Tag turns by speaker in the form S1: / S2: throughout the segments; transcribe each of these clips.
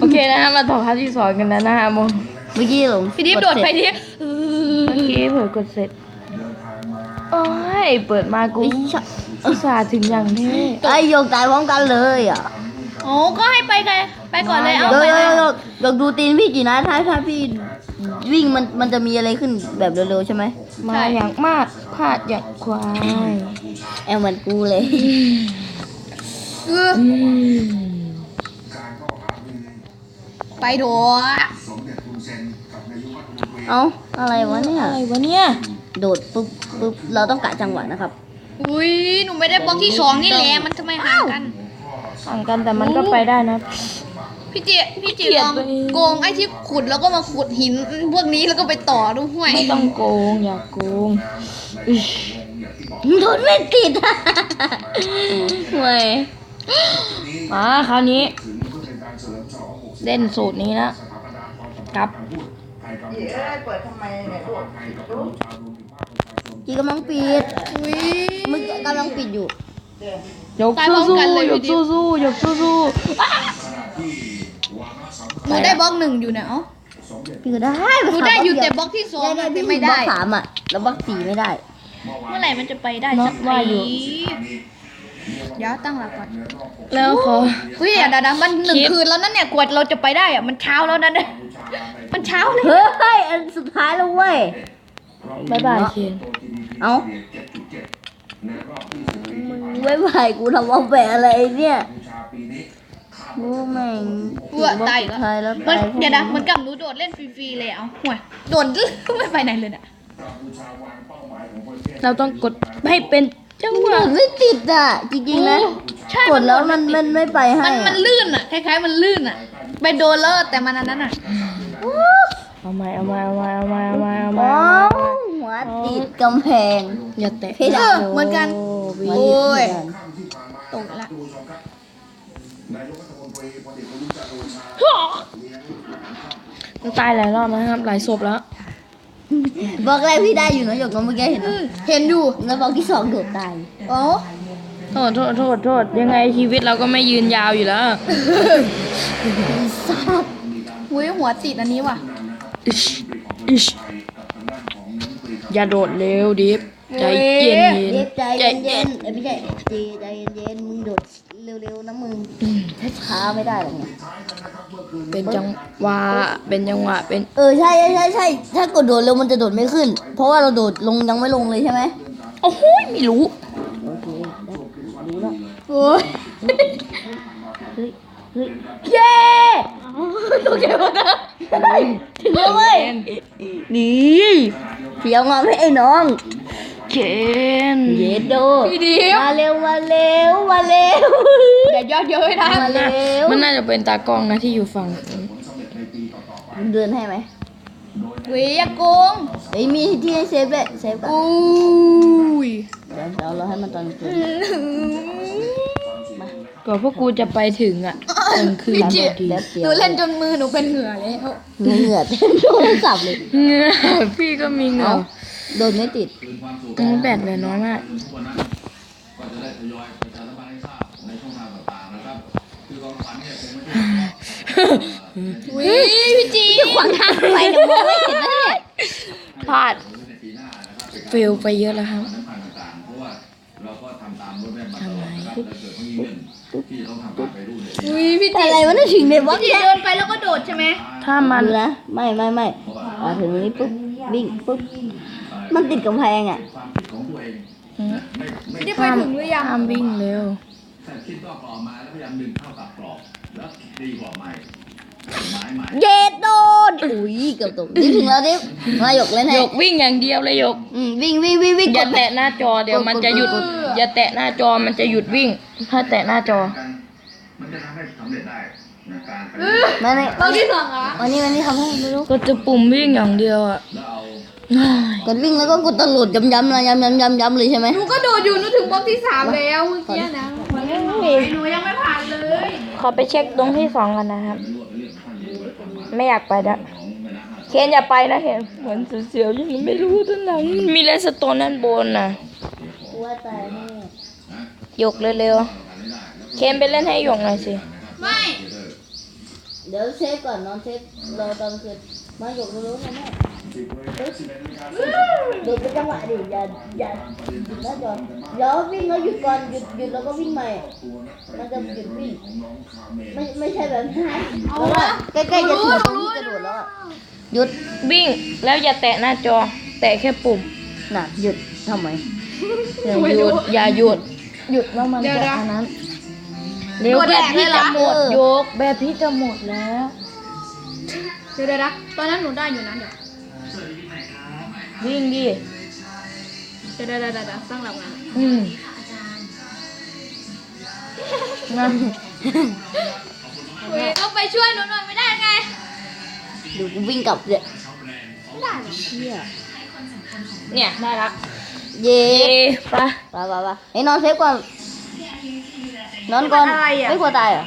S1: โอเคนะฮะมาต่อภาพที่สองกันแล้วนะฮะโม
S2: เมื่อกี้หลง
S3: พี่ดิฟโดดไปดิเออ
S1: เมื่อกี้เผื่อกดเสร็จโอ้ยเปิดมากู
S2: ไอ้ชะ
S1: อุตส่าห์ถึงอย่างนี้
S2: ไอ้หยกตายพร้อมกันเลยอะ
S3: โอ้ก็ให้ไปกันไปก่อนเลยเอา
S2: หยก
S3: ไป
S2: หยก
S3: เลย
S2: หยกหยกดูตีนพี่กี่นะถ้าถ้าพี่วิ่งมันมันจะมีอะไรขึ้นแบบเร็วๆใช่ไหม
S1: มาอย่างมากพลาดอย่างควาย
S2: แอลเหมือนกูเลย
S3: เออ
S1: อืม
S3: ไปโถ
S2: เอ้าอะไรวะเนี่ย
S1: อะไรวะเนี่ย
S2: โดดปุ๊บปุ๊บเราต้องกะจังหวะนะครับ
S3: อุ้ยหนูไม่ได้บล็อกที่สองนี่แหละมันทำไมห่างกัน
S1: ห่างกันแต่มันก็ไปได้นะ
S3: พี่เจพี่เจ
S1: เกลีย
S3: ล
S1: ด
S3: อง
S1: ตัวเอง
S3: โกงไอ้ที่ขุดแล้วก็มาขุดหินพวกนี้แล้วก็ไปต่อดูห้วย
S1: ไม่ต้องโกงอย่าโกงอิ๊ย
S2: โดดไม่ติดเว้ย
S1: มาคราวนี้เล่ นสูตรนี้แล้วครับ
S2: กีกำลังปิด
S3: อุ้ย
S2: มึงกำลังปิดอยู่
S1: ยก
S3: ตายพร้
S1: สู้
S3: อมกัน
S1: สู้
S3: เลย
S1: ย
S3: พี่
S1: ก
S3: ดิ
S1: สู้สู้ยกสู้สู้
S3: หนูได้บล็อกหนึ่งอยู่เนี่ยเอ้า
S2: พี่ก็ได้
S3: หนูได้อยู่แต่บล็อกที่สอง
S2: ได้
S3: อะ
S2: ได้
S3: ที่
S2: พี่
S3: ไม่
S2: บล็
S3: ได้
S2: อกสามอะแล้วบล็อกสี่ไม่ได้
S3: เมื่อไหร่มันจะไปได้สักที เดี๋ยวตั้งหลักก่อน
S1: แล้วขอ
S3: เฮ้ยอย่าดามันหนึ่ง
S1: คลิป
S3: คืนแล้วนั่นเนี่ยกว่าเราจะไปได้อะมันเช้าแล้วนั่นน่ะมันเช้าเลย
S2: เฮ้ยอันสุดท้ายแล้วเว้ย
S1: บายบายเคน
S2: เอ้ามึงไว้ไผ่กูทำเอาแปะอะไรเนี่ยโอ้แม่ง
S3: เบื่อตายอีก
S2: สุดท้าย
S3: แล้
S2: แล้วว
S3: มัน
S2: ตาย
S3: เดี๋ยวนะเหมันกับหนูโดดเล่นฟรีๆเลยเอาห่วยโดดไม่ไปไหนเลยน่ะ
S1: เราต้องกดให้เป็น จังห
S2: โด
S1: วะ
S2: ดไม่ติดอะ จริงๆนะ
S3: ใช่
S2: กดแล้วมันมันไม่ไปให้
S3: มัน
S2: อะ
S3: มันลื่นอะคล้ายๆ มันลื่นอะ ไปโดนแล้วแต่มันอันนั้นอะ
S1: เอาใหม่เอาใหม่เอาใหม่เอาใหม่เอาใหม่เอาใหม่
S2: อ๋อหัวติดกำแพง
S1: อย่าแตะ
S2: เพดาน
S3: เออเหมือนกัน
S1: วี
S2: หัวติดเพดาน
S3: ตกละ
S1: มันตายหลายรอบนะครับ หลายศพแล้ว
S2: บอกแรกพี่ได้อยู่นะหยกน้องเมื่อกี้เห็น
S3: อื
S2: นะ
S3: มเห็นอยู่
S2: แล้วบอกที่สองโดดตาย
S3: อ๋อ
S1: โทษโทษโทษโทษยังไงชีวิตเราก็ไม่ยืนยาวอยู่แล้ว
S3: อุ้ยหัวติดอันนี้ว่ะ
S1: อิชอิชอย่าโดดเร็วดิฟใจเย็น
S2: เย็บ
S1: ๆ
S2: ใจ
S1: ใจ
S2: เย็
S1: เย็
S2: น
S1: น
S2: ๆเอ้ยไม่ใช่จีใจเย็นๆมึงโดดเร็วๆนะมึงช้าๆไม่ได้หรอกเนี่ย
S1: เป็นจังหวะเป็นจังหวะเป็น
S2: เออใช่ใช่ใช่ใช่ถ้ากดโดดเร็วมันจะโดดไม่ขึ้น เพราะว่าเราโดดลงยังไม่ลงเลยใช่ไหม
S1: โอ้โหไม่รู้
S2: โอเคได้รู้แล้ว
S3: โอ้ย
S2: เฮ้ยเฮ้ย
S1: เย้ตัวเกมนะ
S2: ถึงแล้วเว้ย
S1: นี่
S2: เสียวงอมให้ไอ้น้อง
S1: เกน
S2: เย็ดโด
S3: พี่ดิฟ
S2: มาเร็วมาเร็วมาเร็ว
S3: เดี๋ยวยอดเยอะนะ
S2: มาเร็ว
S1: มันน่าจะเป็นตากล้องนะที่อยู่ฝั่ง
S2: เดินให้ไหม
S3: เวยอยาโกง
S2: เฮ้ยมีที่ให้เซฟด้วยเซฟก่อน
S3: อุ้ย
S2: เดี๋ยวเดี๋ยวเราให้มันตอนคืน
S1: กว่าพวกกูจะไปถึงอะกลางคืน
S3: พี่จิ
S1: พอดี
S2: แป๊บเดียว
S3: หนูเล่นจนมือหนูเป็นเหงื่อแล้ว
S2: เหงื่อเต็มโทรศัพท์เลย
S1: เหงื่อพี่ก็มีเหงื่อ
S2: เอ้า โดนไม่ติด
S1: อืมแบตเหลือน้อยมาก
S3: อุ้ยพี่จี
S2: ขวางทางไปเดี๋ยวมองไม่เห็นนะเนี่ย
S1: พลาดเฟลไปเยอะแล้วครับทำไม
S3: อุ้ยพี่จี
S2: อะไรวะนี่ถึงในบล็อก
S3: พี่จี
S2: เนี่ย
S3: เดินไปแล้วก็โดดใช่ไหม
S1: ถ้ามัน
S2: ดูนะไม่ไม่ไม่อ่าถึงตรงนี้ปุ๊บวิ่งปุ๊บ มันติดกำแพงอะ
S3: พี่ได้ไปถึงหรือยัง
S1: ห้ามวิ่งเร็ว
S2: เย็ดโดนอุ้ยเกือบตกนี่ถึงแล้วดิมาหยกเล่นให้
S1: ยกวิ่งอย่างเดียวเลยยก
S2: อืมวิ่งวิ่งวิ่งวิ่ง
S1: อกย่า
S2: ด
S1: แตะหน้าจอเดี๋ยวมันจะหยุด อย่าแตะหน้าจอมันจะหยุดวิ่ง ถ้าแตะหน้าจอ
S4: มันจะทำให้สำเร็จได้นะการไป
S2: ไม่ไม่
S3: เราที่สองเหรอ
S2: วันนี้วันนี้ทำให้ไม่รู้
S1: ก็จะปุ่มวิ่งอย่างเดียวอะ
S4: แล้วเอา
S2: กดวิ่งแล้วก็กดตลอดย้ำๆนะย้ำย้ำย้ำย้ำเลยใช่ไหม
S3: หนูก็โดดอยู่หนูถึงบล็อกที่สามแล้วเมื่อกี้นะหนูยังไม่ผ่านเลย
S1: ขอไปเช็คตรงที่สองกันนะครับ ไม่อยากไปแล้วเคนอย่าไปนะเห็นเหมือนเสียวๆยังไม่รู้ด้านหลังมันมีเลสโตนด้านบนน่ะ
S2: กลัวตายแน่
S1: หยกเร็วๆเคนไปเล่นให้หยกหน่อยสิ
S3: ไม่
S2: เดี๋ยวเช็คก่อนนอนเช็ครอตอนคืนมาหยกรู้ๆนะแม่ เดี๋ยวเป็นจังหวะดิอย่าอย่าหยุดนะจอนเดี๋ยววิ่งแล้วหยุดก่อนหยุดหยุดแล้วก็วิ่งใหม่มันจะหยุดวิ่งไม่ไม่ใช่แบบนั้นเพราะว่าใกล้ๆจะถึงตรงที่กระโดดแล้วอะหยุด
S1: วิ่งแล้วอย่าแตะหน้าจอ แตะแค่ปุ่ม
S2: น่ะหยุดทำไม
S1: อย่าหยุดอย่าหยุดหยุดแล้วมันจะอันนั้นเร็วแบบพี่จะหมดยกแบบพี่จะหมดแล้ว
S3: เดี๋ยวเดี๋ยวนะตอนนั้นหนูได้อยู่นะเดี๋ยว
S1: วิ่งดิ
S3: เดี๋ยวเดี๋ยวเดี๋ยวเดี๋ยวสร้างหลักงาน
S1: อืมนั่น
S3: เว้ยต้องไปช่วยหนูหน่อยไม่ได้ไง
S2: ดูกูวิ่งกลับเนี่ย
S3: ไม่ได้หรอ
S2: เชี่ย
S1: เนี่ยได้ละ
S2: เย่
S1: เอ๊ะไป
S2: ไปไปไปไอ้นอนเซฟก่อนนอนก่อนไม่กลัวตายเหรอ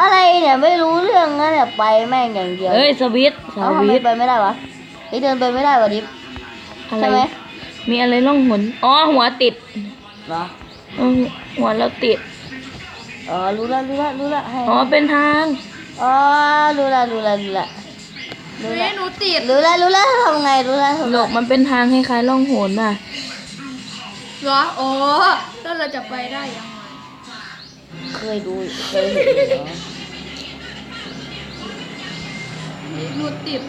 S2: อะไรเนี่ยไม่รู้เรื่องนะเนี่ยไปแม่งอย่างเดียว
S1: เอ้ยสวิตช์ส
S2: เอ้าทำไม
S1: วิตช์
S2: ไปไม่ได้วะไอ้เดินไปไม่ได้วะดิฟ
S1: อะไร
S2: ใช่ไหม
S1: มีอะไรล่องหนอ๋อหัวติด
S2: เหรอ
S1: เออหัวเราติด
S2: อ๋อรู้ละรู้ละรู้ละให้
S1: อ๋อเป็นทาง
S2: อ๋อรู้ละรู้ละรู้ละรู้
S3: เฮ้
S2: ละ
S3: ยหนูติด
S2: รู้ละรู้ละทำไงรู้ละทำ
S1: หล
S2: ไง
S1: กมันเป็นทางคล้ายๆล่องหนน่ะ
S3: เหรอโอ้แล้วเราจะไปได้ยังไง
S2: เคยดูเคยเห็นอยู่เหรอ
S3: หนูติด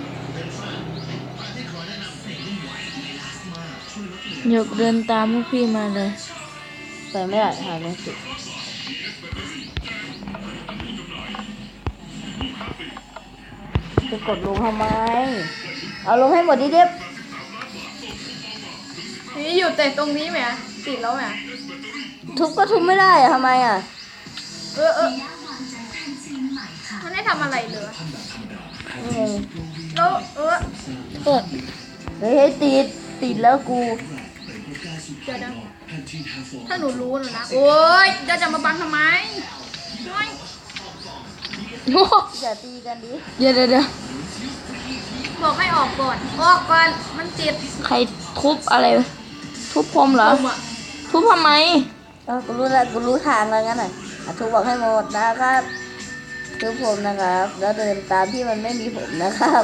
S1: หยกเดินตามพวกพี่มาเลย
S2: ไปไม่ได้หาไม่ติดจะกดลงทำไม เอาลงให้หมดดิเด็บ
S3: นี่อยู่แต่ตรงนี้ไหมติดแล้วไหม
S2: ทุบก็ทุบไม่ได้อะทำไมอะ
S3: เออเออมันได้ทำอะไรเลย
S2: งง
S3: แล้วเออ
S1: เปิด
S2: เฮ้ยให้ติด ติดแล้วกู
S3: เดี๋ยวนะถ้าหนูรู้หนูนะ โอ๊ยจะจะมาบังทำไมช่วย
S1: โอ้
S2: อย่าตีกันดิ
S1: เดี๋ยวเดี๋ยวเดี๋ยว
S3: บอกให้ออกก่อน ออกก่อน มันติด
S1: ใครทุบอะไร ทุบพรมเหรอ
S3: ผมอะ
S1: ทุบทำไม
S2: เออกูรู้แล้วกูรู้ทางแล้วงั้นน่ะอะทุบบอกให้หมดนะครับคือผมนะครับ แล้วเดินตามที่มันไม่มีผมนะครับ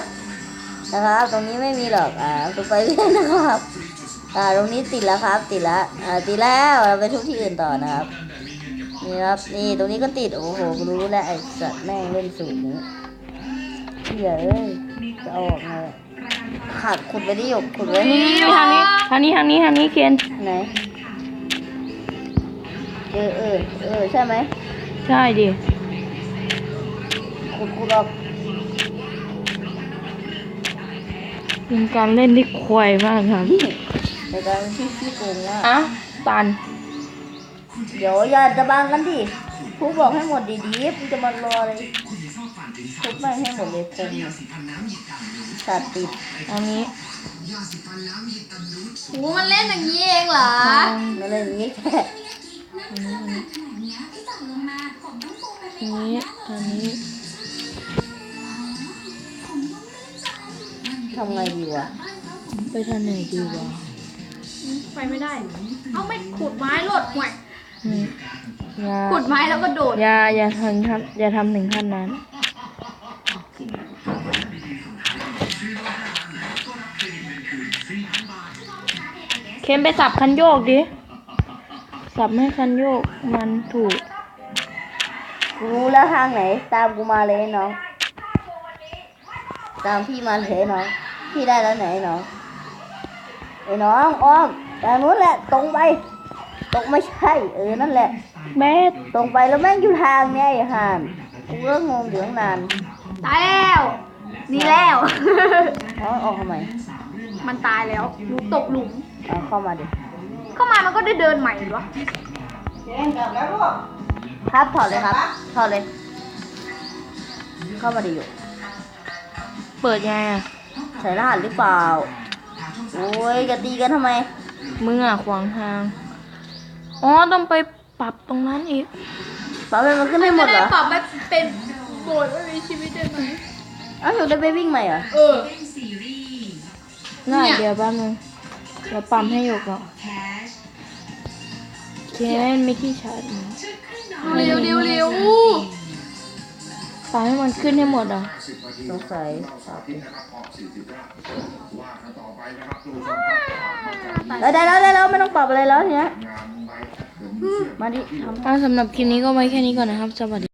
S2: นะครับ ตรงนี้ไม่มีหรอก อ่าทุบไปเรื่อยนะครับ อ่าตรงนี้ติดแล้วครับ ติดแล้วอ่าติดแล้วเราไปทุบที่อื่นต่อนะครับนี่ครับนี่ตรงนี้ก็ติดโอ้โหกูรู้แล้วไอ้สัตว์แม่งเล่นสูตรนี้เหี้ยเอ้ยจะเอาออกไงอะขัดขุดไปดิหยกขุดไว้
S1: นี่ทางนี้ทางนี้ทางนี้ทางนี้เคน
S2: ไหนเออเออเออใช่ไหม
S1: ใช่ดิ
S2: ขุดขุดออก
S1: เป็นการเล่นที่ควายมากครับ
S2: ในการที่ขี้โกงว่า
S1: อะตัน
S2: เดี๋ยวอย่าจะบังกันดิผู้บอกให้หมดดีๆมึงจะมารออะไรทุบแม่งให้หมดเลยคมอะสัตว์ติด
S1: อันนี้
S3: โหมันเล่นอย่างนี้เองเหรอ
S2: นั่นเลยอย่างนี้แค่
S1: อันนี้อันนี้
S2: ทำไงดีวะ
S1: ไปทางไหนดีวะ
S3: ไปไม่ได้ เอาไม่ขุดไม้โลดห่วย
S1: อืมอย่า
S3: ขุดไม้แล้วก็โดด
S1: อย่าอย่าทำครับอย่าทำถึงขั้นนั้นเคนไปสับคันโยกดิ สับให้คันโยกมันถูก
S2: กูรู้แล้วทางไหน ตามกูมาเลยไอ้น้อง ตามพี่มาเลยไอ้น้อง พี่ได้แล้วไหนไอ้น้อง ไอ้น้องอ้อมทางนู้นแหละ ตรงไป ตรงไม่ใช่เออนั่นแหละ
S1: แม่
S2: ตรงไปแล้วแม่งอยู่ทางเนี้ยไอ้ห่านกูก็งงอยู่ตั้งนาน
S3: ตายแล้วดีแล้ว
S2: อ๋อออกทำไม
S3: มันตายแล้วหนูตกหลุม
S2: เอาเข้ามาดิ
S3: เข้ามามันก็ได้เดินใหม่เหรอ
S2: ครับถอดเลยครับถอดเลย เข้ามาดิอยู่
S1: เปิดไงอะ
S2: ใส่รหัสหรือเปล่า โอ้ยจะตีกันทำไม
S1: มึงอะขวางทาง อ๋อต้องไปปรับตรงนั้นอีก
S2: ปาเป็นมันขึ้นให้หมดเหรอ
S3: ปรับไม่เป็นโกรธไม่มีชีวิตได้ไหม
S2: อ้าวหนูได้ไปวิ่งใหม่เหรอ
S3: เออ
S1: น่า
S3: เนี่ย
S1: เดี๋ยวแป๊บนึงเดี๋ยวปั๊มให้หยกอะเคนไม่ที่ชาร์จมั้ย
S3: เร็วเร็วเร็ว
S1: ปาให้มันขึ้นให้หมดเหรอ
S2: สงสัย
S3: ตาย
S2: ได้ได้แล้วได้แล้วไม่ต้องปรับอะไรแล้วทีเนี้ยมาดิทำ
S1: เอาสำหรับคลิปนี้ก็ไว้แค่นี้ก่อนนะครับสวัสดี